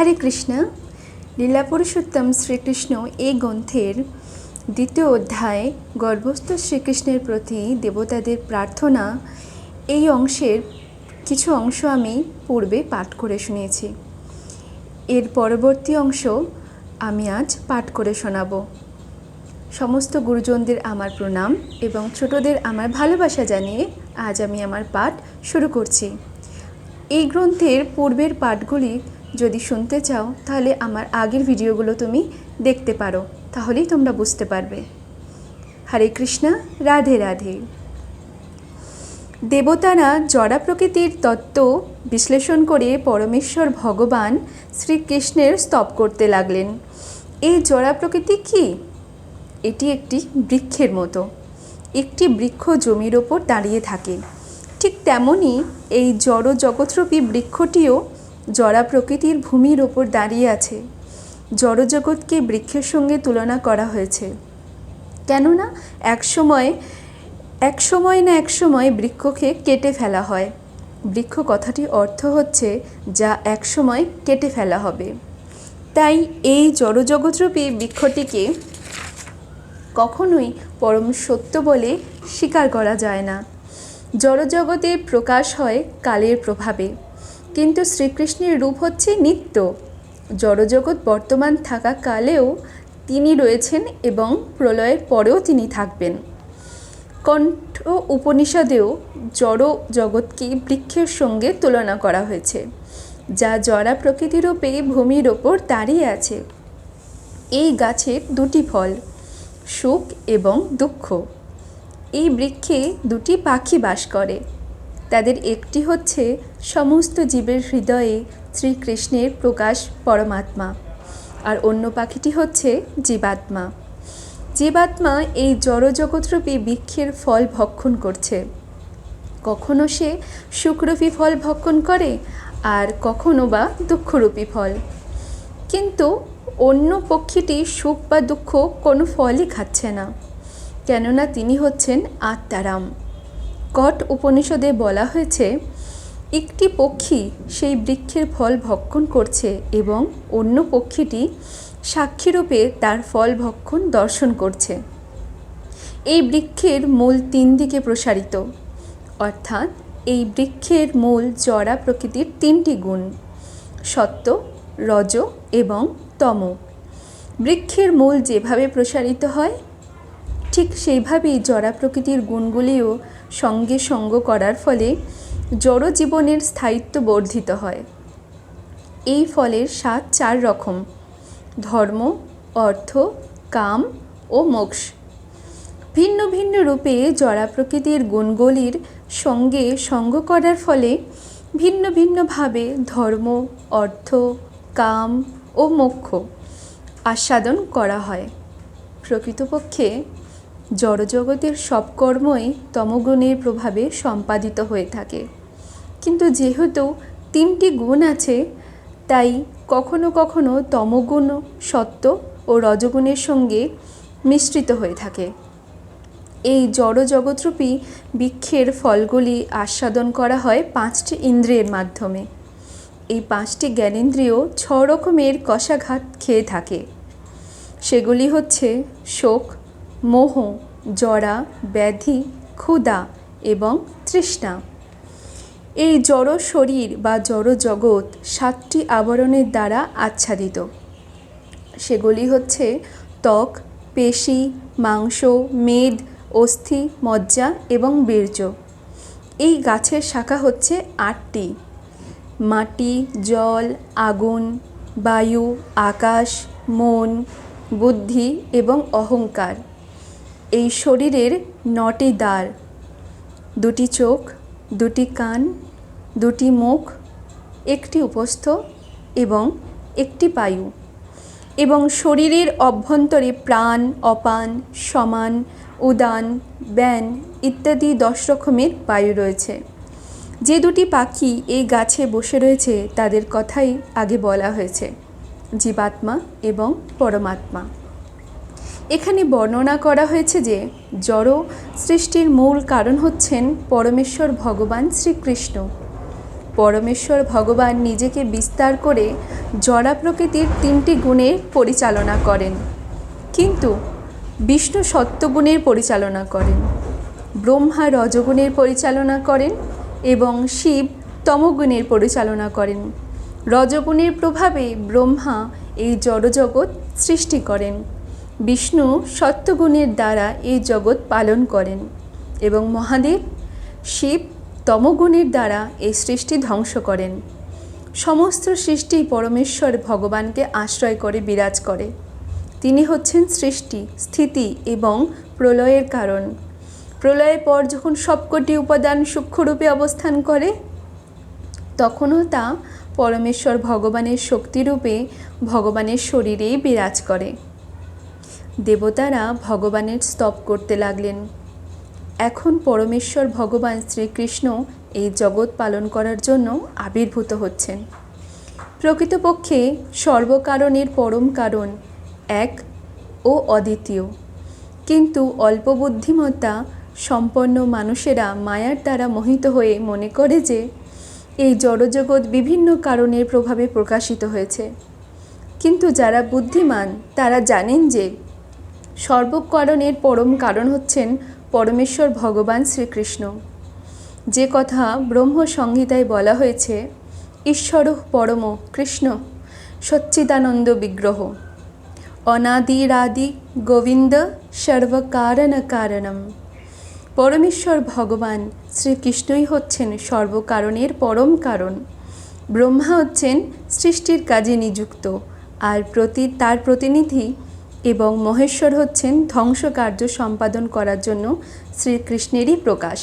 হরে কৃষ্ণ। লীলা পুরুষোত্তম শ্রীকৃষ্ণ এই গ্রন্থের দ্বিতীয় অধ্যায় গর্ভস্থ শ্রীকৃষ্ণের প্রতি দেবতাদের প্রার্থনা, এই অংশের কিছু অংশ আমি পূর্বে পাঠ করে শুনিয়েছি। এর পরবর্তী অংশ আমি আজ পাঠ করে শোনাবো। সমস্ত গুরুজনদের আমার প্রণাম এবং ছোটদের আমার ভালোবাসা জানিয়ে আজ আমি আমার পাঠ শুরু করছি। এই গ্রন্থের পূর্বের পাঠগুলি যদি শুনতে চাও, তাহলে আমার আগের ভিডিওগুলো তুমি দেখতে পারো, তাহলেই তোমরা বুঝতে পারবে। হরে কৃষ্ণা, রাধে রাধে। দেবতারা জড়া প্রকৃতির তত্ত্ব বিশ্লেষণ করে পরমেশ্বর ভগবান শ্রীকৃষ্ণের স্তব করতে লাগলেন। এই জড়া প্রকৃতি কি? এটি একটি বৃক্ষের মতো। একটি বৃক্ষ জমির ওপর দাঁড়িয়ে থাকে। ঠিক তেমনই এই জড় জগৎরূপী বৃক্ষটিও জড়া প্রকৃতির ভূমির ওপর দাঁড়িয়ে আছে। জড়জগৎকে বৃক্ষের সঙ্গে তুলনা করা হয়েছে। কেননা, একসময় এক সময় না এক সময় বৃক্ষকে কেটে ফেলা হয়। বৃক্ষ কথাটি অর্থ হচ্ছে যা এক সময় কেটে ফেলা হবে। তাই এই জড়জগৎরূপী বৃক্ষটিকে কখনোই পরম সত্য বলে স্বীকার করা যায় না। জড়জগতে প্রকাশ হয় কালের প্রভাবে। কিন্তু শ্রীকৃষ্ণের রূপ হচ্ছে নিত্য। জড়জগৎ বর্তমান থাকা কালেও তিনি রয়েছেন এবং প্রলয়ের পরেও তিনি থাকবেন। কণ্ঠ উপনিষদেও জড় জগৎকে বৃক্ষের সঙ্গে তুলনা করা হয়েছে, যা জরা প্রকৃতিরূপে ভূমির ওপর দাঁড়িয়ে আছে। এই গাছের দুটি ফল, সুখ এবং দুঃখ। এই বৃক্ষে দুটি পাখি বাস করে। তাদের একটি হচ্ছে সমস্ত জীবের হৃদয়ে শ্রীকৃষ্ণের প্রকাশ পরমাত্মা। আর অন্য পাখিটি হচ্ছে জীবাত্মা। জীবাত্মা এই জড়জগৎরূপী বৃক্ষের ফল ভক্ষণ করছে। কখনো সে সুখরূপী ফল ভক্ষণ করে, আর কখনো বা দুঃখরূপী ফল। কিন্তু অন্য পক্ষীটি সুখ বা দুঃখ কোনো ফলই খাচ্ছে না, কেননা তিনি হচ্ছেন আত্মারাম। কট উপনিষদে বলা হয়েছে একটি পক্ষী সেই বৃক্ষের ফল ভক্ষণ করছে এবং অন্য পক্ষীটি সাক্ষীরূপে তার ফল ভক্ষণ দর্শন করছে। এই বৃক্ষের মূল তিন দিকে প্রসারিত। অর্থাৎ এই বৃক্ষের মূল জড়া প্রকৃতির তিনটি গুণ, সত্য, রজ এবং তম। বৃক্ষের মূল যেভাবে প্রসারিত হয়, ঠিক সেইভাবেই জড়া প্রকৃতির গুণগুলিও সঙ্গে সঙ্গ করার ফলে জড় জীবনের স্থায়িত্ব বর্ধিত হয়। এই ফলের স্বাদ চার রকম, ধর্ম, অর্থ, কাম ও মোক্ষ। ভিন্ন ভিন্ন রূপে জড়া প্রকৃতির গুণগুলির সঙ্গে সঙ্গ করার ফলে ভিন্ন ভিন্নভাবে ধর্ম, অর্থ, কাম ও মোক্ষ আস্বাদন করা হয়। প্রকৃতপক্ষে জড়জগতের সব কর্মই তমগুণের প্রভাবে সম্পাদিত হয়ে থাকে। কিন্তু যেহেতু তিনটি গুণ আছে, তাই কখনো কখনো তমগুণ সত্য ও রজগুণের সঙ্গে মিশ্রিত হয়ে থাকে। এই জড়জগৎরূপী বৃক্ষের ফলগুলি আস্বাদন করা হয় পাঁচটি ইন্দ্রিয়ের মাধ্যমে। এই পাঁচটি জ্ঞানেন্দ্রিয় ছ রকমের কষাঘাত খেয়ে থাকে। সেগুলি হচ্ছে শোক, মোহ, জরা, ব্যাধি, ক্ষুধা এবং তৃষ্ণা। এই জড় শরীর বা জড় জগৎ সাতটি আবরণের দ্বারা আচ্ছাদিত। সেগুলি হচ্ছে ত্বক, পেশি, মাংস, মেদ, অস্থি, মজ্জা এবং বীর্য। এই গাছের শাখা হচ্ছে আটটি। মাটি, জল, আগুন, বায়ু, আকাশ, মন, বুদ্ধি এবং অহংকার। এই শরীরের নটি দ্বার। দুটি চোখ দুটি কান, দুটি মুখ, একটি উপস্থ এবং একটি পায়ু এবং শরীরের অভ্যন্তরে প্রাণ, অপান, সমান, উদান, ব্যান ইত্যাদি দশ রকমের বায়ু রয়েছে। যে দুটি পাখি এই গাছে বসে রয়েছে, তাদের কথাই আগে বলা হয়েছে, জীবাত্মা এবং পরমাত্মা। এখানে বর্ণনা করা হয়েছে যে জড় সৃষ্টির মূল কারণ হচ্ছেন পরমেশ্বর ভগবান শ্রীকৃষ্ণ। পরমেশ্বর ভগবান নিজেকে বিস্তার করে জড়া প্রকৃতির তিনটি গুণের পরিচালনা করেন। কিন্তু বিষ্ণু সত্যগুণের পরিচালনা করেন, ব্রহ্মা রজগুণের পরিচালনা করেন এবং শিব তমগুণের পরিচালনা করেন। রজগুণের প্রভাবে ব্রহ্মা এই জড়জগৎ সৃষ্টি করেন। বিষ্ণু সত্যগুণের দ্বারা এই জগৎ পালন করেন এবং মহাদেব শিব তমগুণের দ্বারা এই সৃষ্টি ধ্বংস করেন। সমস্ত সৃষ্টি পরমেশ্বর ভগবানকে আশ্রয় করে বিরাজ করে। তিনি হচ্ছেন সৃষ্টি, স্থিতি এবং প্রলয়ের কারণ। প্রলয়ের পর যখন সবকটি উপাদান সূক্ষ্মরূপে অবস্থান করে, তখনও তা পরমেশ্বর ভগবানের শক্তিরূপে ভগবানের শরীরেই বিরাজ করে। দেবতারা ভগবানের স্তব করতে লাগলেন। এখন পরমেশ্বর ভগবান শ্রীকৃষ্ণ এই জগৎ পালন করার জন্য আবির্ভূত হচ্ছেন। প্রকৃতপক্ষে সর্বকারণের পরম কারণ এক ও অদ্বিতীয়। কিন্তু অল্প বুদ্ধিমত্তা সম্পন্ন মানুষেরা মায়ার দ্বারা মোহিত হয়ে মনে করে যে এই জড়জগৎ বিভিন্ন কারণের প্রভাবে প্রকাশিত হয়েছে। কিন্তু যারা বুদ্ধিমান, তারা জানেন যে সর্বকারণের পরম কারণ হচ্ছেন পরমেশ্বর ভগবান শ্রীকৃষ্ণ। যে কথা ব্রহ্ম সংহিতায় বলা হয়েছে, ঈশ্বর পরম কৃষ্ণ, সচ্চিদানন্দ বিগ্রহ। অনাদিরাদি গোবিন্দ সর্বকারণ কারণম। পরমেশ্বর ভগবান শ্রীকৃষ্ণই হচ্ছেন সর্বকারণের পরম কারণ। ব্রহ্মা হচ্ছেন সৃষ্টির কাজে নিযুক্ত, আর প্রতি, তার প্রতিনিধি এবং মহেশ্বর হচ্ছেন ধ্বংস কার্য সম্পাদন করার জন্য শ্রীকৃষ্ণেরই প্রকাশ।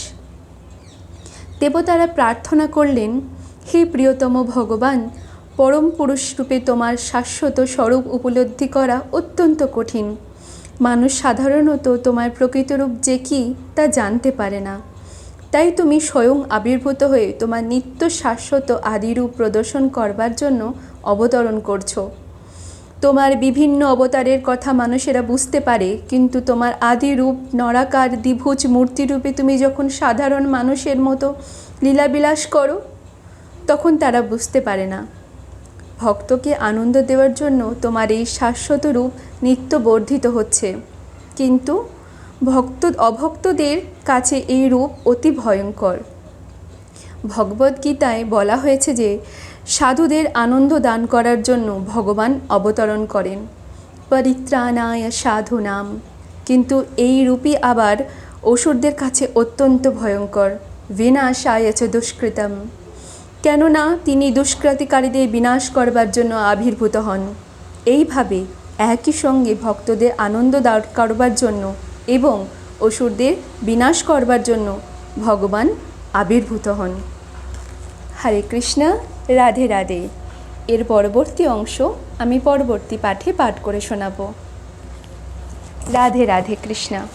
দেবতারা প্রার্থনা করলেন, হে প্রিয়তম ভগবান, পরম পুরুষ রূপে তোমার শাশ্বত স্বরূপ উপলব্ধি করা অত্যন্ত কঠিন। মানুষ সাধারণত তোমার প্রকৃত রূপ যে কী তা জানতে পারে না। তাই তুমি স্বয়ং আবির্ভূত হয়ে তোমার নিত্য শাশ্বত আদিরূপ প্রদর্শন করবার জন্য অবতরণ করছ। তোমার বিভিন্ন অবতারের কথা মানুষেরা বুঝতে পারে, কিন্তু তোমার আদি রূপ, নরাকার দ্বিভুজ মূর্তিরূপে তুমি যখন সাধারণ মানুষের মতো লীলাবিলাস করো, তখন তারা বুঝতে পারে না। ভক্তকে আনন্দ দেওয়ার জন্য তোমার এই শাশ্বত রূপ নিত্য বর্ধিত হচ্ছে। কিন্তু ভক্ত, অভক্তদের কাছে এই রূপ অতি ভয়ঙ্কর। ভগবদ্গীতায় বলা হয়েছে যে সাধুদের আনন্দ দান করার জন্য ভগবান অবতরণ করেন। পরিত্রাণায় সাধু নাম। কিন্তু এই রূপই আবার অসুরদের কাছে অত্যন্ত ভয়ঙ্কর, বিনাশায় চ দুষ্কৃতম। কেননা তিনি দুষ্কৃতিকারীদের বিনাশ করবার জন্য আবির্ভূত হন। এইভাবে একই সঙ্গে ভক্তদের আনন্দ দান করবার জন্য এবং অসুরদের বিনাশ করবার জন্য ভগবান আবির্ভূত হন। হরে কৃষ্ণ। রাধে রাধে। এর পরবর্তী অংশ আমি পরবর্তী পাঠে পাঠ করে শোনাব। রাধে রাধে কৃষ্ণা।